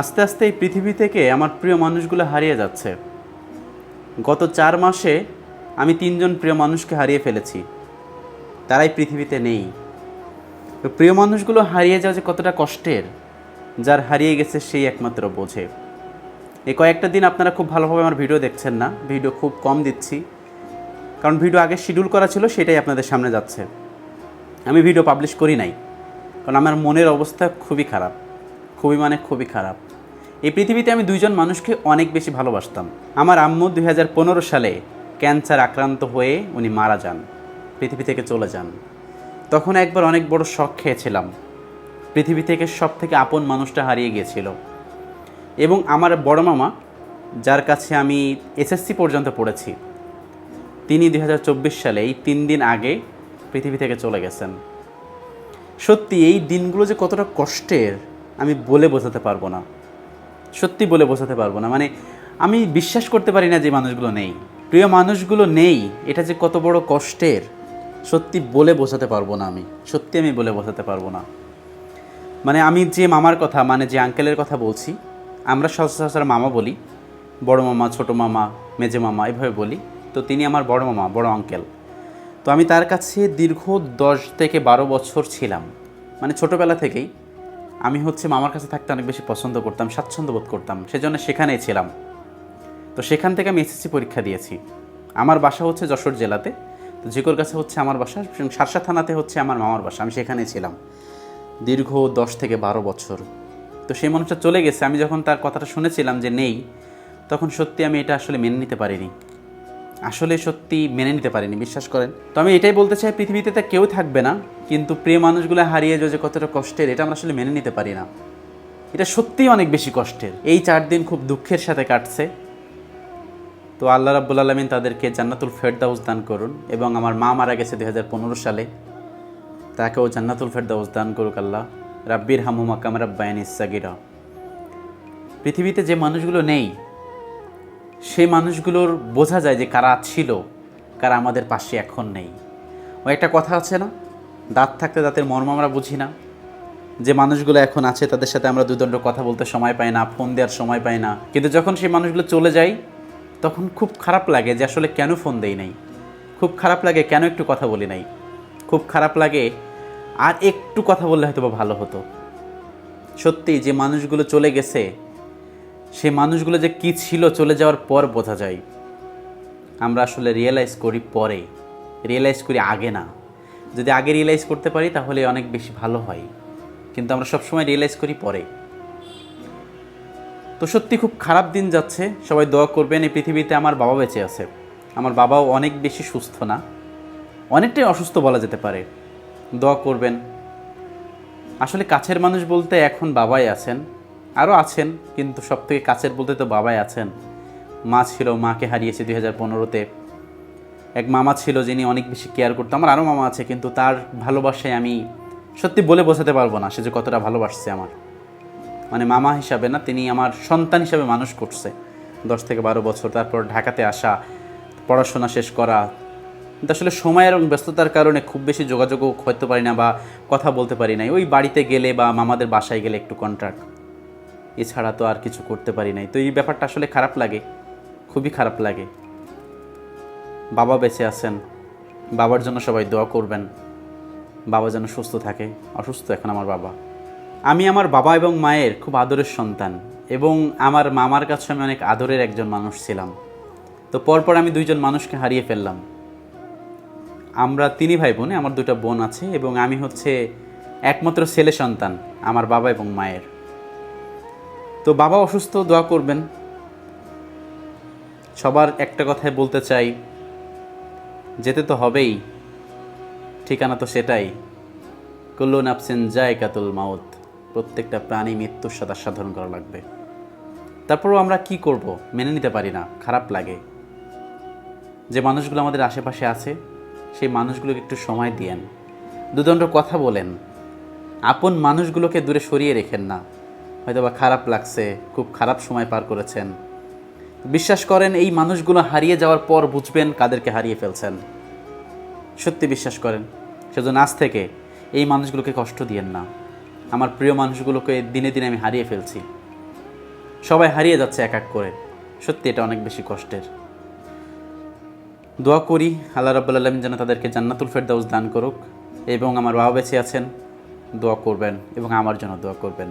আস্তে আস্তে এই পৃথিবী থেকে আমার প্রিয় মানুষগুলো হারিয়ে যাচ্ছে। গত চার মাসে আমি তিনজন প্রিয় মানুষকে হারিয়ে ফেলেছি। তারাই পৃথিবীতে নেই। তো প্রিয় মানুষগুলো হারিয়ে যাওয়া যে কতটা কষ্টের, যার হারিয়ে গেছে সেই একমাত্র বোঝে। এই কয়েকটা দিন আপনারা খুব ভালোভাবে আমার ভিডিও দেখছেন না, ভিডিও খুব কম দিচ্ছি। কারণ ভিডিও আগে শিডিউল করা ছিল, সেটাই আপনাদের সামনে যাচ্ছে। আমি ভিডিও পাবলিশ করি নাই, কারণ আমার মনের অবস্থা খুবই খারাপ। খুবই মানে খুবই খারাপ। এই পৃথিবীতে আমি দুইজন মানুষকে অনেক বেশি ভালোবাসতাম। আমার আম্মু দুই হাজার পনেরো সালে ক্যান্সার আক্রান্ত হয়ে উনি মারা যান, পৃথিবী থেকে চলে যান। তখন একবার অনেক বড় শখ খেয়েছিলাম। পৃথিবী থেকে সব থেকে আপন মানুষটা হারিয়ে গিয়েছিল। এবং আমার বড় মামা, যার কাছে আমি এসএসসি পর্যন্ত পড়েছি, তিনি দু হাজার চব্বিশ সালে এই তিন দিন আগে পৃথিবী থেকে চলে গেছেন। সত্যি এই দিনগুলো যে কতটা কষ্টের, আমি বলে বোঝাতে পারব না। সত্যি বলে বোঝাতে পারব না। মানে আমি বিশ্বাস করতে পারি না যে মানুষগুলো নেই। প্রিয় মানুষগুলো নেই, এটা যে কত বড় কষ্টের, সত্যি বলে বোঝাতে পারব না আমি। সত্যি আমি বলে বোঝাতে পারব না। মানে আমি যে মামার কথা মানে যে আঙ্কেলের কথা বলছি, আমরা সচরাচর মামা বলি, বড় মামা, ছোট মামা, মেজে মামা, এভাবে বলি। তো তিনি আমার বড় মামা, বড় আঙ্কেল তো আমি তার কাছে দীর্ঘ দশ থেকে বারো বছর ছিলাম। মানে ছোটোবেলা থেকেই আমি হচ্ছে মামার কাছে থাকতে অনেক বেশি পছন্দ করতাম, স্বাচ্ছন্দ্য বোধ করতাম, সেজন্য সেখানেই ছিলাম। তো সেখান থেকে আমি এসএসসি পরীক্ষা দিয়েছি। আমার বাসা হচ্ছে যশোর জেলাতে। তো জিকোর কাছে হচ্ছে আমার বাসা সারসা থানাতে হচ্ছে আমার মামার বাসা, আমি সেখানেই ছিলাম। দীর্ঘ দশ থেকে বারো বছর। তো সেই মানুষটা চলে গেছে। আমি যখন তার কথাটা শুনেছিলাম যে নেই, তখন সত্যি আমি এটা আসলে মেনে নিতে পারিনি। আসলে সত্যি মেনে নিতে পারিনি, বিশ্বাস করেন। তো আমি এটাই বলতে চাই, পৃথিবীতে তা কেউ থাকবে না, কিন্তু প্রিয় মানুষগুলো হারিয়ে যে কতটা কষ্টের, এটা আমরা আসলে মেনে নিতে পারি না। এটা সত্যিই অনেক বেশি কষ্টের। এই চার দিন খুব দুঃখের সাথে কাটছে। তো আল্লাহ রাব্বুল আলমিন তাদেরকে জান্নাতুল ফেরদাউস দান করুন, এবং আমার মা মারা গেছে দুই হাজার পনেরো সালে। তাকেও জান্নাতুল ফেরদাউস দান করুক আল্লাহ। রাব্বির হামুমা কাম রাব্বায়ান ইসাগিরা পৃথিবীতে যে মানুষগুলো নেই সেই মানুষগুলোর বোঝা যায় যে কারা ছিল, কারা আমাদের পাশে এখন নেই। ও একটা কথা আছে না? দাঁত থাকতে দাঁতের মর্ম আমরা বুঝি না। যে মানুষগুলো এখন আছে, তাদের সাথে আমরা দুদণ্ড কথা বলতে সময় পাই না, ফোন দেওয়ার সময় পাই না। কিন্তু যখন সেই মানুষগুলো চলে যায়, তখন খুব খারাপ লাগে যে আসলে কেন ফোন দেই নাই? খুব খারাপ লাগে কেন একটু কথা বলি নাই? খুব খারাপ লাগে আর একটু কথা বললে হয়তো ভালো হতো। সত্যি, যে মানুষগুলো চলে গেছে সে মানুষগুলো যে কি ছিল চলে যাওয়ার পর বোঝা যায়। আমরা আসলে রিয়েলাইজ করি পরে। রিয়েলাইজ করি আগে না। যদি আগে রিয়েলাইজ করতে পারি তাহলে অনেক বেশি ভালো হয়। কিন্তু আমরা সবসময় রিয়েলাইজ করি পরে। তো সত্যি খুব খারাপ দিন যাচ্ছে। সবাই দোয়া করবেন, এই পৃথিবীতে আমার বাবা বেঁচে আছে। আমার বাবাও অনেক বেশি সুস্থ না। অনেকটাই অসুস্থ বলা যেতে পারে। দোয়া করবেন। আসলে কাছের মানুষ বলতে এখন বাবাই আছেন। আরও আছেন, কিন্তু সব থেকে কাছের বলতে তো বাবাই আছেন। মা ছিল, মাকে হারিয়েছে দুই হাজার পনেরোতে। এক মামা ছিল যিনি অনেক বেশি কেয়ার করতো, আমার আরও মামা আছে, কিন্তু তার ভালোবাসায় আমি সত্যি বলে বোঝাতে পারব না সে যে কতটা ভালোবাসছে আমার। মানে মামা হিসাবে না, তিনি আমার সন্তান হিসাবে মানুষ করছে। দশ থেকে বারো বছর, তারপর ঢাকাতে আসা, পড়াশোনা শেষ করা। কিন্তু আসলে সময় এবং ব্যস্ততার কারণে খুব বেশি যোগাযোগও করতে পারি না বা কথা বলতে পারি না ওই বাড়িতে গেলে বা মামাদের বাসায় গেলে একটু কন্ট্রাক্ট এছাড়া তো আর কিছু করতে পারি নাই। তো এই ব্যাপারটা আসলে খারাপ লাগে, খুবই খারাপ লাগে। বাবা বেঁচে আছেন, বাবার জন্য সবাই দোয়া করবেন। বাবা যেন সুস্থ থাকে, অসুস্থ এখন আমার বাবা। আমি আমার বাবা এবং মায়ের খুব আদরের সন্তান এবং আমার মামার কাছে আমি অনেক আদরের একজন মানুষ ছিলাম। তো পরপর আমি দুইজন মানুষকে হারিয়ে ফেললাম। আমরা তিনি ভাই বোনে আমার দুটো বোন আছে এবং আমি হচ্ছে একমাত্র ছেলে সন্তান, আমার বাবা এবং মায়ের। তো বাবা অসুস্থ, দোয়া করবেন। সবার একটা কথাই বলতে চাই, যেতে তো হবেই, ঠিকানা তো সেটাই। কুল্লু নাফসিন যায় কাতুল মাউত, প্রত্যেকটা প্রাণী মৃত্যুর সাথে সাধারণ করা লাগবে। তারপরেও আমরা কি করব, মেনে নিতে পারি না, খারাপ লাগে। যে মানুষগুলো আমাদের আশেপাশে আছে, সেই মানুষগুলোকে একটু সময় দিয়েন। দুদণ্ড কথা বলেন। আপন মানুষগুলোকে দূরে সরিয়ে রেখেন না। হয়তো বা খারাপ লাগছে, খুব খারাপ সময় পার করেছেন। বিশ্বাস করেন, এই মানুষগুলো হারিয়ে যাওয়ার পর বুঝবেন কাদেরকে হারিয়ে ফেলছেন। সত্যি বিশ্বাস করেন, সেজন্য আজ থেকে এই মানুষগুলোকে কষ্ট দিয়েন না। আমার প্রিয় মানুষগুলোকে দিনে দিনে আমি হারিয়ে ফেলছি। সবাই হারিয়ে যাচ্ছে এক এক করে। সত্যি এটা অনেক বেশি কষ্টের। দোয়া করি আল্লাহ রাব্বুল আলমিন যেন তাদেরকে জান্নাতুল ফেরদাউস দান করুক এবং আমার বাবা বেঁচে আছেন, দোয়া করবেন এবং আমার জন্য দোয়া করবেন।